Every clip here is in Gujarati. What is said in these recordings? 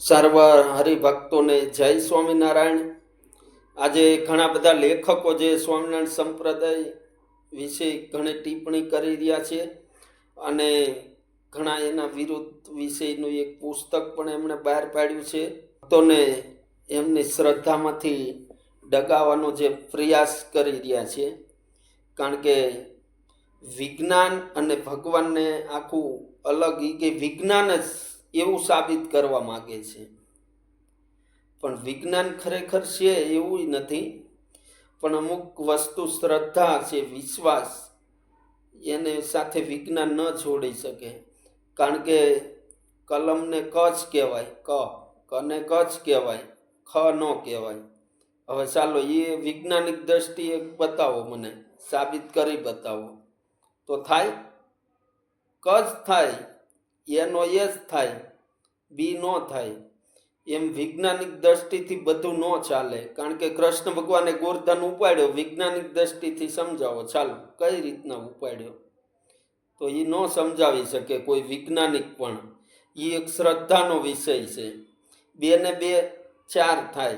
સર્વ હરિભક્તોને જય સ્વામિનારાયણ. આજે ઘણા બધા લેખકો જે સ્વામિનારાયણ સંપ્રદાય વિશે ઘણી ટિપ્પણી કરી રહ્યા છે અને ઘણા એના વિરુદ્ધ વિષયનું એક પુસ્તક પણ એમણે બહાર પાડ્યું છે. ભક્તોને એમની શ્રદ્ધામાંથી ડગાવવાનો જે પ્રયાસ કરી રહ્યા છે. કારણ કે વિજ્ઞાન અને ભગવાનને આખું અલગ કે વિજ્ઞાન જ એવું સાબિત કરવા માગે છે. પણ વિજ્ઞાન ખરેખર છે એવું નથી. પણ અમુક વસ્તુ શ્રદ્ધા છે, વિશ્વાસ એને સાથે વિજ્ઞાન ન જોડી શકે. કારણ કે કલમને ક જ કહેવાય, ક, કને ક જ કહેવાય, ખ ન કહેવાય. હવે ચાલો એ વૈજ્ઞાનિક દ્રષ્ટિએ બતાવો મને, સાબિત કરી બતાવો. તો થાય? ક જ થાય. એનો એ જ થાય, બી ન થાય. એમ વૈજ્ઞાનિક દ્રષ્ટિથી બધું ન ચાલે, કારણ કે કૃષ્ણ ભગવાને ગોરધન ઉપાડ્યો, વૈજ્ઞાનિક દ્રષ્ટિથી સમજાવો, ચાલો, કઈ રીતના ઉપાડ્યો? તો એ ન સમજાવી શકે કોઈ વૈજ્ઞાનિક પણ. એ એક શ્રદ્ધાનો વિષય છે. બે ને બે ચાર થાય.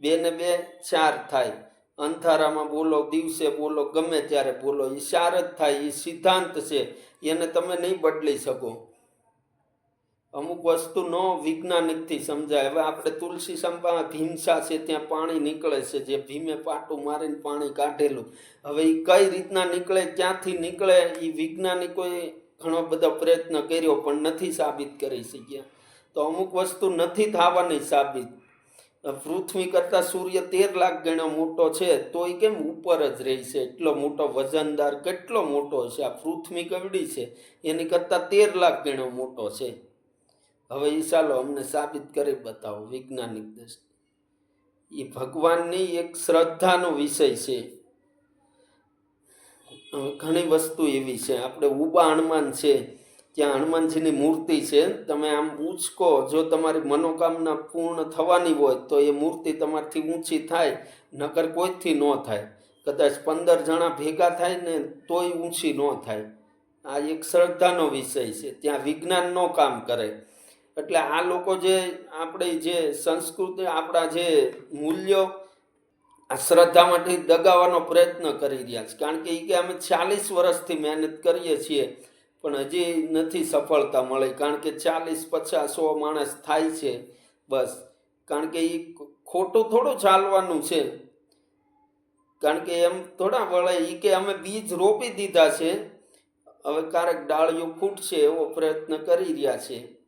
બે ને બે ચાર થાય. અંધારામાં બોલો, દિવસે બોલો, ગમે ત્યારે બોલો એ ચાર જ થાય એ સિદ્ધાંત છે. એને તમે નહીં બદલી શકો. અમુક વસ્તુ ન વૈજ્ઞાનિકથી સમજાય. હવે આપણે તુલસી સંપા ભીમસા છે ત્યાં પાણી નીકળે છે. જે ભીમે પાટું મારીને પાણી કાઢેલું. હવે એ કઈ રીતના નીકળે, ક્યાંથી નીકળે એ વૈજ્ઞાનિકોએ ઘણો બધો પ્રયત્ન કર્યો પણ નથી સાબિત કરી શક્યા. તો અમુક વસ્તુ નથી થવાની સાબિત. પૃથ્વી કરતાં સૂર્ય તેર લાખ ગણો મોટો છે તો એ કેમ ઉપર જ રહી છે? એટલો મોટો વજનદાર કેટલો મોટો છે? આ પૃથ્વી કવડી છે. એની કરતાં તેર લાખ ગણો મોટો છે. હવે એ ચાલો અમને સાબિત કરી બતાવો વૈજ્ઞાનિક દ્રષ્ટિ. એ ભગવાનની એક શ્રદ્ધાનો વિષય છે. ઘણી વસ્તુ એવી છે. આપણે ઉબા હનુમાન છે. ત્યાં હનુમાનજીની મૂર્તિ છે. તમે આમ ઊંચકો, જો તમારી મનોકામના પૂર્ણ થવાની હોય તો એ મૂર્તિ તમારથી ઊંચી થાય, નકર કોઈથી ન થાય. કદાચ પંદર જણા ભેગા થાય ને તોય ઊંચી ન થાય. આ એક શ્રદ્ધાનો વિષય છે. ત્યાં વિજ્ઞાનનો કામ કરે. એટલે આ લોકો જે આપણે જે સંસ્કૃતિ, આપણા જે મૂલ્યો, આ શ્રદ્ધામાંથી દગાવવાનો પ્રયત્ન કરી રહ્યા છે. કારણ કે એ કે અમે ચાલીસ વર્ષથી મહેનત કરીએ છીએ, પણ હજી નથી સફળતા મળી. કારણ કે ચાલીસ, પચાસ, સો માણસ થાય છે, બસ. કારણ કે એ ખોટું થોડું ચાલવાનું છે. કારણ કે એમ થોડા વળે એ કે અમે બીજ રોપી દીધા છે. હવે ક્યારેક ડાળીઓ ફૂટશે એવો પ્રયત્ન કરી રહ્યા છે.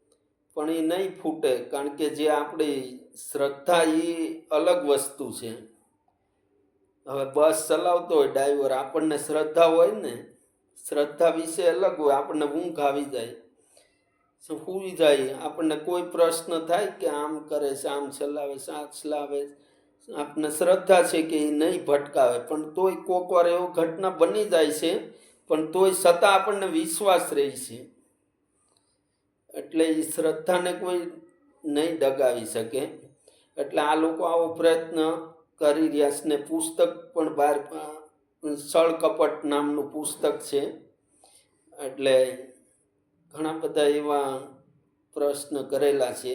પણ એ નહીં ફૂટે, કારણ કે જે આપણી શ્રદ્ધા એ અલગ વસ્તુ છે. હવે બસ ચલાવતો હોય, ડ્રાઈવર, આપણને શ્રદ્ધા હોય ને, શ્રદ્ધા વિશે અલગ હોય, આપણને ઊંઘ આવી જાય. સુઈ જાય, આપણને કોઈ પ્રશ્ન થાય કે આમ કરે છે, આમ ચલાવે છે, આ ચલાવે આપણને શ્રદ્ધા છે કે એ નહીં ભટકાવે. પણ તોય કોક વાર એવો ઘટના બની જાય છે, પણ તોય છતાં આપણને વિશ્વાસ રહે છે. એટલે એ શ્રદ્ધાને કોઈ નહીં ડગાવી શકે. એટલે આ લોકો આવો પ્રયત્ન કરી રહ્યા છે ને પુસ્તક પણ બહાર સળ કપટ નામનું પુસ્તક છે. એટલે ઘણા બધા એવા પ્રશ્ન કરેલા છે.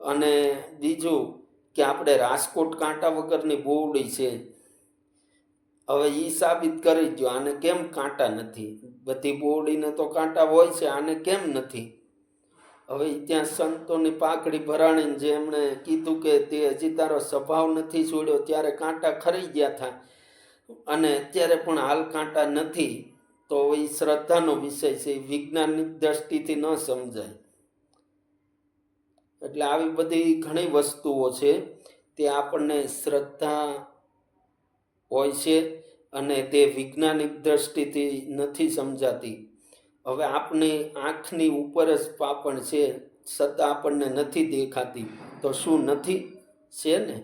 અને બીજું કે આપણે રાજકોટ કાંટા વગરની બોવડી છે. હવે એ સાબિત કરી દો આને કેમ કાંટા નથી? બધી બોવડીને તો કાંટા હોય છે, આને કેમ નથી? હવે ત્યાં સંતોની પાકડી ભરાણીને જે એમણે કીધું કે તે હજી તારો સ્વભાવ નથી છોડ્યો, ત્યારે કાંટા ખરી ગયા હતા અને અત્યારે પણ હાલ કાંટા નથી, તો એ શ્રદ્ધાનો વિષય છે વિજ્ઞાનની દ્રષ્ટિથી ન સમજાય. એટલે આવી બધી ઘણી વસ્તુઓ છે, તે આપણને શ્રદ્ધા હોય છે અને તે વૈજ્ઞાનિક દ્રષ્ટિથી નથી સમજાતી. હવે આપની આંખની ઉપર જ પાપણ છે છતાં આપણને નથી દેખાતી. તો શું નથી? છે ને?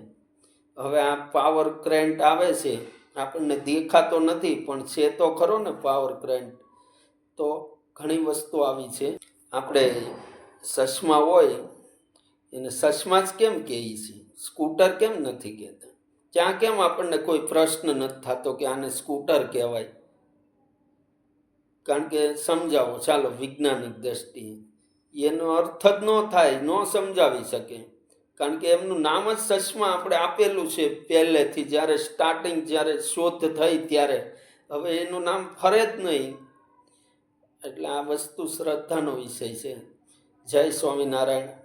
હવે આ પાવર ક્રેન્ટ આવે છે, આપણને દેખાતો નથી, પણ છે તો ખરો ને પાવર ક્રેન્ટ તો ઘણી વસ્તુ આવી છે. આપણે ચશ્મા હોય, એને ચશ્મા જ કેમ કહીએ છીએ? સ્કૂટર કેમ નથી કહેતા? ત્યાં કેમ આપણને કોઈ પ્રશ્ન નથી થતો કે આને સ્કૂટર કહેવાય? કારણ કે સમજાવો, ચાલો, વૈજ્ઞાનિક દ્રષ્ટિએ એનો અર્થ જ ન થાય, ન સમજાવી શકે. કારણ કે એમનું નામ જ સચમાં આપણે આપેલું છે પહેલેથી, જ્યારે સ્ટાર્ટિંગ જ્યારે શોધ થઈ ત્યારે. હવે એનું નામ ફરે જ નહીં. એટલે આ વસ્તુ શ્રદ્ધાનો વિષય છે. જય સ્વામિનારાયણ.